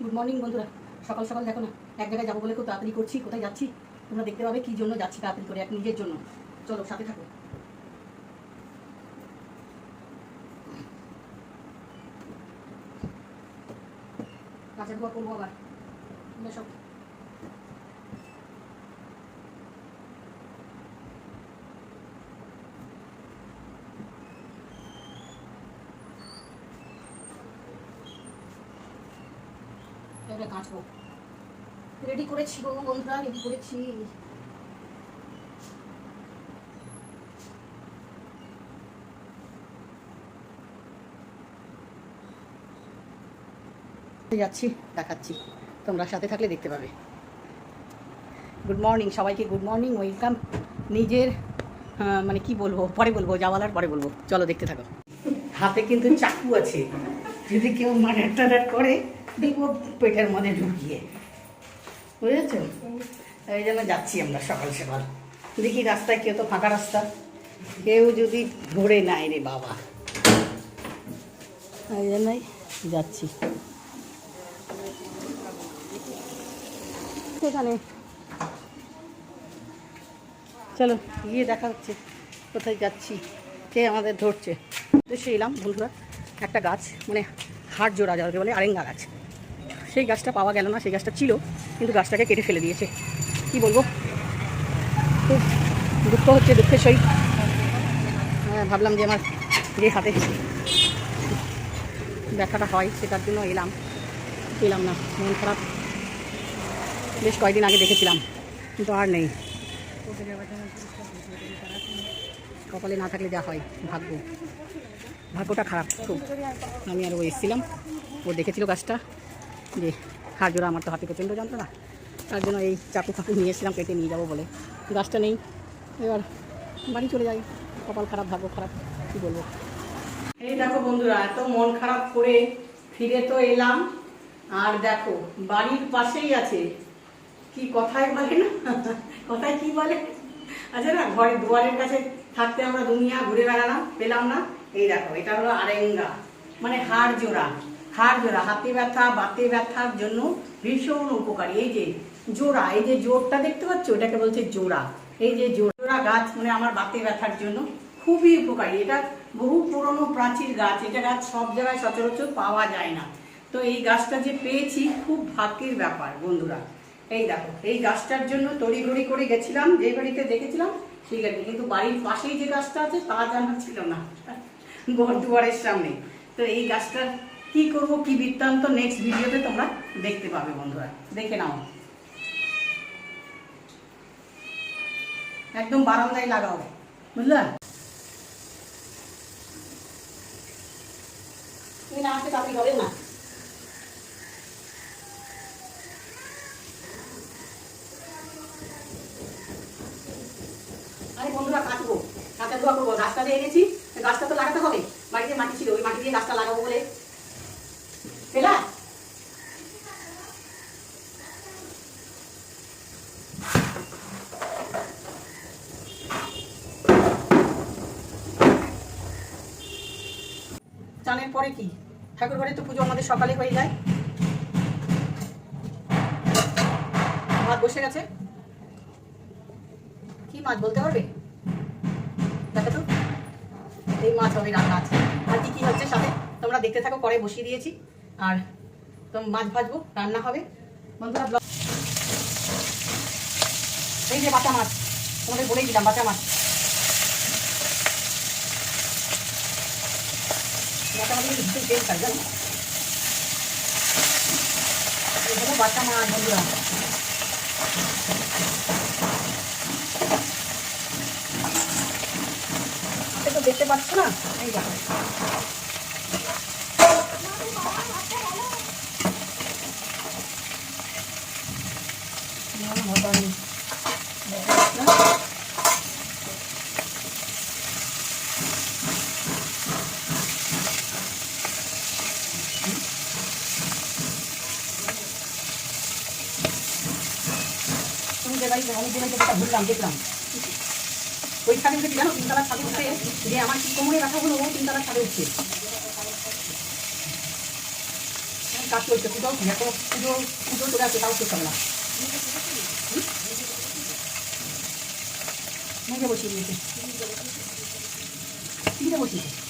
Good morning বন্ধুরা। সকাল সকাল দেখো না, এক জায়গায় যাব বলে খুব তাড়াতাড়ি করছি, কোথায় যাচ্ছি? তোমরা দেখতে পাবে কী জন্য যাচ্ছি তাড়াতাড়ি করে, এক নিজের জন্য। চলো, সাথে থাকো। কাঁচা ধোয়া করব আবার। সব এবারে কাঁচবো। রেডি করেছি গো বন্ধুরা রেডি করেছি। যাচ্ছি, দেখাচ্ছি। তোমরা সাথে থাকলে দেখতে পাবে। গুড মর্নিং সবাইকে গুড মর্নিং ওয়েলকাম নিজের মানে কি বলব, পরে বলব যাওয়ালার পরে বলব। চলো দেখতে থাকো। হাতে কিন্তু চাকু আছে। যদি কেউ টাডার করে দিব পেটের মধ্যে ঢুকিয়ে। বুঝেছ? এই জন্য যাচ্ছি আমরা সকাল সকাল। দেখি রাস্তায় কেউ তো ফাঁকা রাস্তা। কেউ যদি ধরে নেয় রে বাবা। এই জন্যই যাচ্ছি। সেখানে চলো, গিয়ে দেখা হচ্ছে। কোথায় যাচ্ছি? কে আমাদের ধরছে? তো এলাম বন্ধুরা একটা গাছ মানে হাড় জোড়া যাকে বলে, আরেঙ্গা গাছ। সেই গাছটা পাওয়া গেল না সেই গাছটা ছিল কিন্তু গাছটাকে কেটে ফেলে দিয়েছে। কি বলব? খুব দুঃখ হচ্ছে দুঃখের সহিত। হ্যাঁ, ভাবলাম যে আমার যে হাতে ব্যথাটা হয় সেটার জন্য এলাম। এলাম না মন খারাপ। বেশ কয়েকদিন আগে দেখেছিলাম কিন্তু আর নেই। কপালে না থাকলে যা হয় ভাগ্য। ভাগ্যটা খারাপ খুব। আমি আর ও এসেছিলাম ও দেখেছিল গাছটা। যে হাড় জোড়া আমার তো হাতে প্রচণ্ড যন্ত্রণা। তার জন্য এই চাকু ফাকু নিয়ে এসেছিলাম, কেটে নিয়ে যাব বলে। গাছটা নেই। এবার বাড়ি চলে যাই। কপাল খারাপ, ভাগ্য খারাপ, কী বলব? এই দেখো বন্ধুরা, এত মন খারাপ করে ফিরে তো এলাম। আর দেখো, বাড়ির পাশেই আছে। কি কথায় বলে না? কথায় কি বলে? আচ্ছা না, ঘরের দুয়ারের কাছে থাকতে আমরা দুনিয়া ঘুরে বেড়ালাম, পেলাম না। এই দেখো, এটা হলো আরেঙ্গা। মানে হাড় জোড়া হাড় জোড়া হাতে ব্যথা, বাতে ব্যথার জন্য ভীষণ উপকারী। এই যে জোড়া, এই যে জোরটা দেখতে পাচ্ছ? এটাকে বলছে জোড়া। এই যে জোড়া গাছ মানে আমার বাতে ব্যথার জন্য খুবই উপকারী। এটা বহু পুরনো প্রাচীর গাছ, এটা গাছ সব জায়গায় সচরাচর পাওয়া যায় না। তো এই গাছটা যে পেয়েছি খুব ভাগ্যের ব্যাপার, বন্ধুরা। এই দেখো, এই গাছটার জন্য তড়িঘড়ি করে গেছিলাম, যে বাড়িতে দেখেছিলাম, সেই গাড়ি কিন্তু বাড়ির পাশেই যে গাছটা আছে, তা জানা ছিল না, ঘর দুয়ারের সামনে। তো এই গাছটার কি করব, কি বৃত্তান্ত নেক্সট ভিডিওতে তোমরা দেখতে পাবে বন্ধুরা। দেখে নাও। একদম বারান্দায় লাগাও, বুঝলা? তুমি না আসতে হবে না। আরে বন্ধুরা, কাটবো। কাঁচা ধোয়া করব। গাছটা যে এনেছি গাছটা তো লাগাতে হবে। বাড়িতে মাটি ছিল, ওই মাটি দিয়ে গাছটা লাগাবো বলে পরে কি? ঠাকুর ঘরে তো পুজো আমাদের সকালে হয়ে যায়। ভাত বসে গেছে। কি মাছ বলতে পারবে? দেখো তো। এই মাছ হবে রান্না আছে আর কি কি হচ্ছে সাথে? তোমরা দেখতে থাকো, পরে বসিয়ে দিয়েছি। আর তোম মাছ ভাজবো, রান্না হবে। বন্ধুরা এই যে বাটা মাছ। তোমাদের বলেই দিলাম, বাটা মাছ। কিন্তু ভীষণ তেল খায় জানো এই হলো বাটা মাছ বন্ধুরা তো দেখতে পাচ্ছ না এই দেখো না, ভবানী। না? তুমি অনেক যেটা ঘুরলাম দেখলাম। ওই ছাদে উঠে জানো তিনতলার ছাদে উঠে যে আমার কি কোমরে ব্যথা হলো, ও তিনতলার ছাদে উঠছে। কাজ চলছে পুজো এখন পুজো পুজো চলে আসছে তাও শেষ হবে না। বসিয়ে দিয়েছে। টিভিতে বসিয়েছে।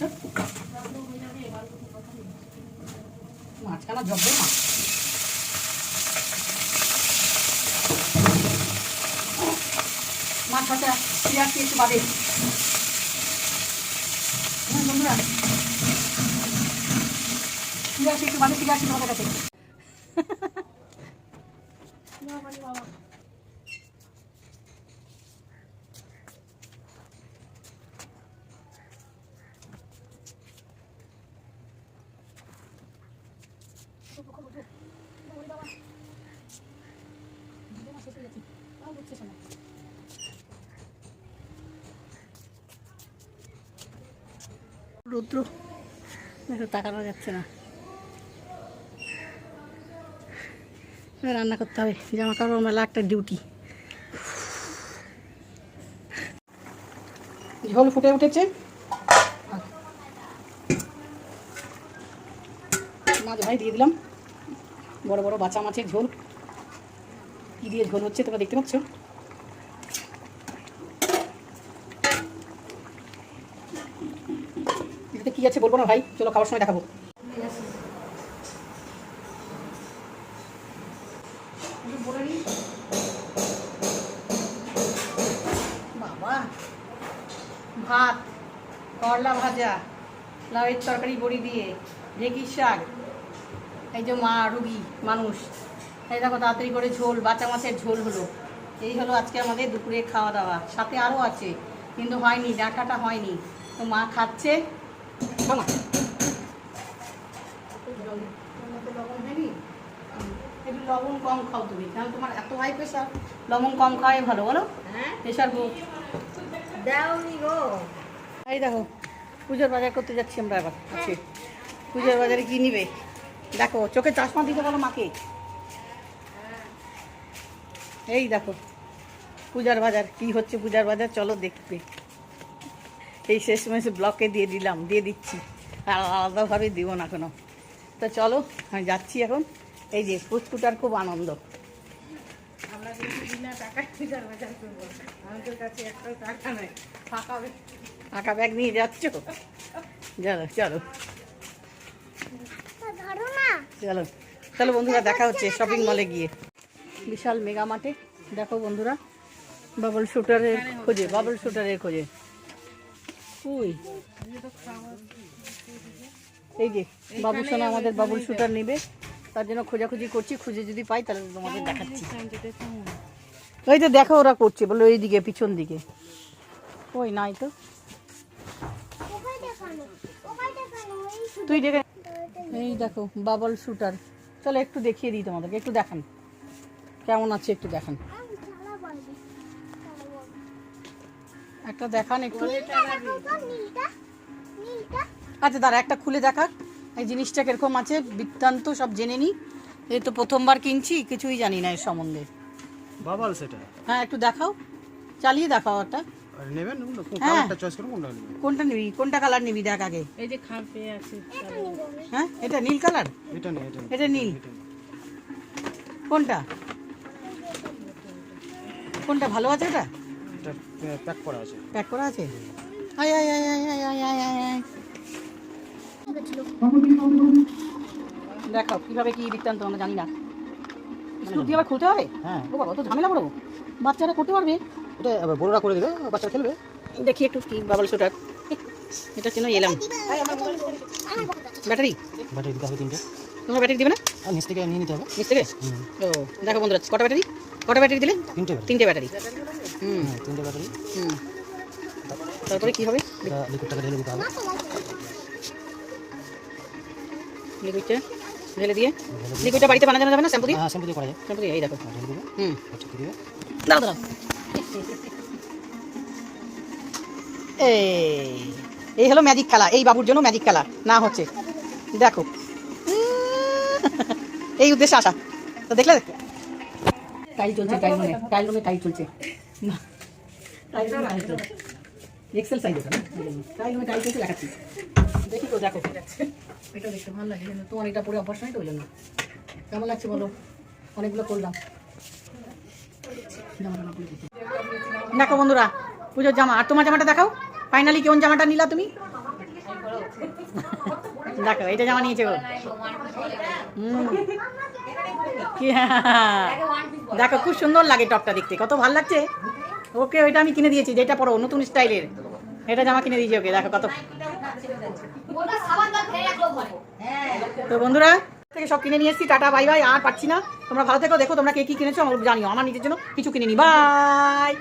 বুঝছ? মাঝখানা জব্বর মাছ মাছ ভাজা আসছি একটু বাদে। হ্যাঁ বন্ধুরা। ফিরে একটু বাদে ফিরে আসছি তোমাদের কাছে। রুদ্র। তাকানো যাচ্ছে না। রান্না করতে হবে। জামা কাপড় মেলা একটা ডিউটি ঝোল ফুটে উঠেছে। মাছ ভাই দিয়ে দিলাম। বড় বড় বাচ্চা মাছের ঝোল। কি দিয়ে ঝোল হচ্ছে তোমরা দেখতে পাচ্ছ? এটাতে কি আছে বলব না ভাই? চলো খাওয়ার সময় দেখাবো। বাবা, ভাত, করলা ভাজা, লাউয়ের তরকারি বড়ি দিয়ে ঢেঁকির শাক। এই যে মা রুগী মানুষ। এই দেখো তাড়াতাড়ি করে ঝোল বাচ্চা মাছের ঝোল হলো। এই হলো আজকে আমাদের দুপুরে খাওয়া দাওয়া। সাথে আরও আছে কিন্তু হয়নি ডাঁটাটা হয়নি। তো মা খাচ্ছে। লবণ হয়নি? একটু লবণ কম খাও তুমি কারণ তোমার এত হাই প্রেশার লবণ কম খাওয়াই ভালো বলো। হ্যাঁ? প্রেশার দাওনি গো। এই দেখো পুজোর বাজার করতে যাচ্ছি আমরা এবার আছি পুজোর বাজারে কি নিবে? দেখো চোখে চশমা দিতে বলো মাকে। এই দেখো পূজার বাজার কি হচ্ছে পূজার বাজার চলো দেখবে এই শেষ মেসে ব্লকে দিয়ে দিলাম দিয়ে দিচ্ছি। আর আলাদাভাবে দিব না কোনো। তো চলো আমি যাচ্ছি এখন। এই যে পুচকুটার খুব আনন্দ। আমরা কিন্তু বিনা টাকায় পূজার বাজার করব আমাদের কাছে একটাও টাকা নাই ফাঁকা ব্যাগ নিয়ে যাচ্ছ? চলো চলো। চলো চলো বন্ধুরা দেখা হচ্ছে শপিং মলে গিয়ে। বিশাল মেগা মার্টে। দেখো বন্ধুরা বাবল শুটারের খোঁজে বাবল শুটারের খোঁজে। উই। এই যে বাবু সোনা আমাদের বাবুল শুটার নেবে। তার জন্য খোঁজাখুঁজি করছি খুঁজে যদি পাই তাহলে তোমাদের দেখাচ্ছি। ওই তো দেখো ওরা করছে বলো এই দিকে পিছন দিকে। ওই নাই তো। তুই দেখে এই দেখো বাবল শুটার চলো একটু দেখিয়ে দিই তোমাদেরকে একটু দেখান। কেমন আছে একটু দেখান। একটা দেখান একটু। আচ্ছা দাঁড়া একটা খুলে দেখাক এই জিনিসটা কীরকম আছে বৃত্তান্ত সব জেনে নিই এই তো প্রথমবার কিনছি কিছুই জানি না এর সম্বন্ধে। বাবাল সেটা হ্যাঁ একটু দেখাও। চালিয়ে দেখাও একটা। নেবেন কোনটা কোন হ্যাঁ। কালারটা চয়েস করুন কোনটা নেবেন? কোনটা নিবি? কোনটা কালার নিবি দেখ আগে? এই যে খাপে আছে। হ্যাঁ? এটা নীল কালার এটা এটা এটা নীল। কোনটা? কোনটা ভালো আছে এটা এটা প্যাক করা আছে। প্যাক করা আছে? আয় আয় আয় আয় আয় আয় আয় আয় আয়। দেখাও কীভাবে কি বৃত্তান্ত আমরা জানি না। আবার খুলতে হবে? হ্যাঁ। ও বাবা তো ঝামেলা বড়? বাচ্চারা করতে পারবে? এটা আবার বড়রা করে দেবে বাচ্চা খেলবে। দেখি একটু কি বাবল শুটার এটা জন্য এলাম? ব্যাটারি? ব্যাটারি দিতে হবে তিনটে। তোমরা ব্যাটারি দিবে না? আর নিচ থেকে নিয়ে নিতে হবে। নিচ থেকে? ও দেখো বন্ধুরা কটা ব্যাটারি? কটা ব্যাটারি দিলে? তিনটে তিনটে ব্যাটারি। হুম। হ্যাঁ তিনটে ব্যাটারি। হুম। তারপরে কি হবে? লিকুইডটাকে ঢেলে দিতে হবে। লিকুইডটা ঢেলে দিয়ে? লিকুইডটা বাড়িতে বানানো যাবে না? শ্যাম্পু দিয়ে? হ্যাঁ শ্যাম্পু দিয়ে করা যায়। শ্যাম্পু দিয়ে এই দেখো। হ্যাঁ, ঢেলে দিবে। হুম। আচ্ছা দাঁড়াও দাঁড়াও এই এই হলো ম্যাজিক খেলা এই বাবুর জন্য ম্যাজিক খেলা না হচ্ছে। দেখো। এই উদ্দেশ্যে আসা। তো দেখলে? টাইল চলছে টাইল রুমে টাইল রুমে টাইল চলছে। না এক্সেল সাইজ দেখাচ্ছি। দেখি তোমার তো, ওই জন্য। কেমন লাগছে বলো? অনেকগুলো করলাম। দেখো বন্ধুরা পুজোর জামা। আর তোমার জামাটা দেখাও। ফাইনালি কোন জামাটা নিলা তুমি? দেখো এটা জামা নিয়েছে গো হুম। দেখো খুব সুন্দর লাগে টপটা দেখতে। কত ভালো লাগছে। ওকে ওইটা আমি কিনে দিয়েছি যেটা পরো নতুন স্টাইলের। এটা জামা কিনে দিয়েছি ওকে দেখো কত। তো বন্ধুরা থেকে সব কিনে নিয়ে এসেছি, টাটা, বাই বাই, আর পাচ্ছি না। তোমরা ভালো থেকো, দেখো তোমরা কে কি কিনেছো আমার জানিও, আমার নিজের জন্য কিছু কিনে নি। বাই।